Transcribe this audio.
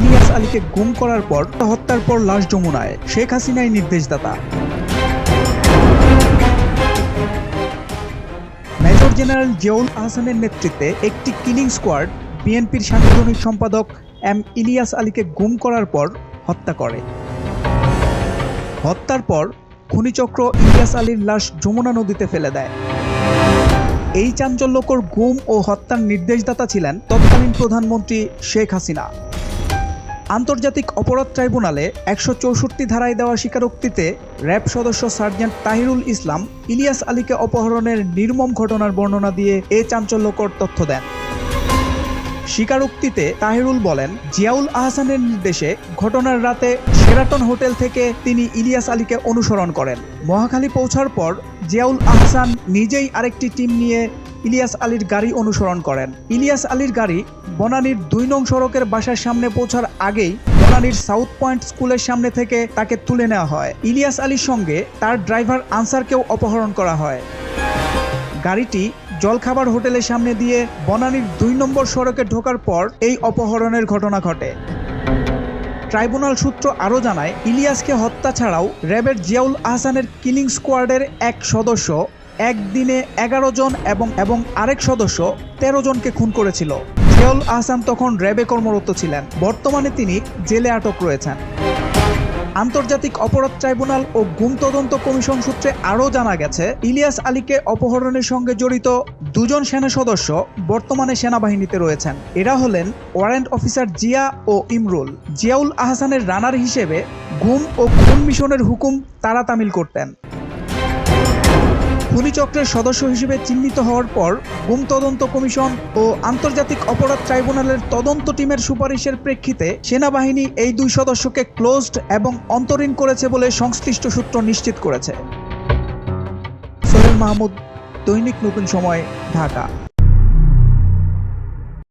ইলিয়াস আলীকে গুম করার পর হত্যার পর লাশ যমুনায়। শেখ হাসিনাই নির্দেশদাতা। মেজর জেনারেল জিয়াউল আহসানের নেতৃত্বে একটি কিলিং স্কোয়াড বিএনপির সাংগঠনিক সম্পাদক এম ইলিয়াস আলীকে গুম করার পর হত্যা করে। হত্যার পর খুনিচক্র ইলিয়াস আলীর লাশ যমুনা নদীতে ফেলে দেয়। এই চাঞ্চল্যকর গুম ও হত্যার নির্দেশদাতা ছিলেন তৎকালীন প্রধানমন্ত্রী শেখ হাসিনা। আন্তর্জাতিক অপরাধ ট্রাইব্যুনালে একশো চৌষট্টি ধারায় দেওয়া স্বীকারোক্তিতে র্যাব সদস্য সার্জেন্ট তাহিরুল ইসলাম ইলিয়াস আলীকে অপহরণের নির্মম ঘটনার বর্ণনা দিয়ে এ চাঞ্চল্যকর তথ্য দেন। স্বীকারোক্তিতে তাহেরুল বলেন, জিয়াউল আহসানের নির্দেশে ঘটনার রাতে সেরাটন হোটেল থেকে তিনি ইলিয়াস আলীকে অনুসরণ করেন। মহাখালী পৌঁছার পর জিয়াউল আহসান নিজেই আরেকটি টিম নিয়ে ইলিয়াস আলীর গাড়ি অনুসরণ করেন। ইলিয়াস আলীর গাড়ি বনানীর দুই নং সড়কের বাসার সামনে পৌঁছার আগেই বনানীর সাউথ পয়েন্ট স্কুলের সামনে থেকে তাকে তুলে নেওয়া হয়। ইলিয়াস আলীর সঙ্গে তার ড্রাইভার আনসারকেও অপহরণ করা হয়। গাড়িটি জলখাবার হোটেলের সামনে দিয়ে বনানীর দুই নম্বর সড়কে ঢোকার পর এই অপহরণের ঘটনা ঘটে। ট্রাইব্যুনাল সূত্র আরও জানায়, ইলিয়াসকে হত্যা ছাড়াও র্যাবের জিয়াউল আহসানের কিলিং স্কোয়াডের এক সদস্য একদিনে এগারো জন এবং এবং আরেক সদস্য তেরো জনকে খুন করেছিল। জিয়াউল আহসান তখন র্যাবে কর্মরত ছিলেন। বর্তমানে তিনি জেলে আটক রয়েছেন। আন্তর্জাতিক অপরাধ ট্রাইব্যুনাল ও গুম তদন্ত কমিশন সূত্রে আরও জানা গেছে, ইলিয়াস আলীকে অপহরণের সঙ্গে জড়িত দুজন সেনা সদস্য বর্তমানে সেনাবাহিনীতে রয়েছেন। এরা হলেন ওয়ারেন্ট অফিসার জিয়া ও ইমরুল। জিয়াউল আহসানের রানার হিসেবে গুম ও খুন মিশনের হুকুম তারা তামিল করতেন। খুনিচক্রের সদস্য হিসেবে চিহ্নিত হওয়ার পর গুম তদন্ত কমিশন ও আন্তর্জাতিক অপরাধ ট্রাইব্যুনালের তদন্ত টিমের সুপারিশের প্রেক্ষিতে সেনাবাহিনী এই দুই সদস্যকে ক্লোজড এবং অন্তরীণ করেছে বলে সংশ্লিষ্ট সূত্র নিশ্চিত করেছে। সোহেল মাহমুদ, দৈনিক নতুন সময়, ঢাকা।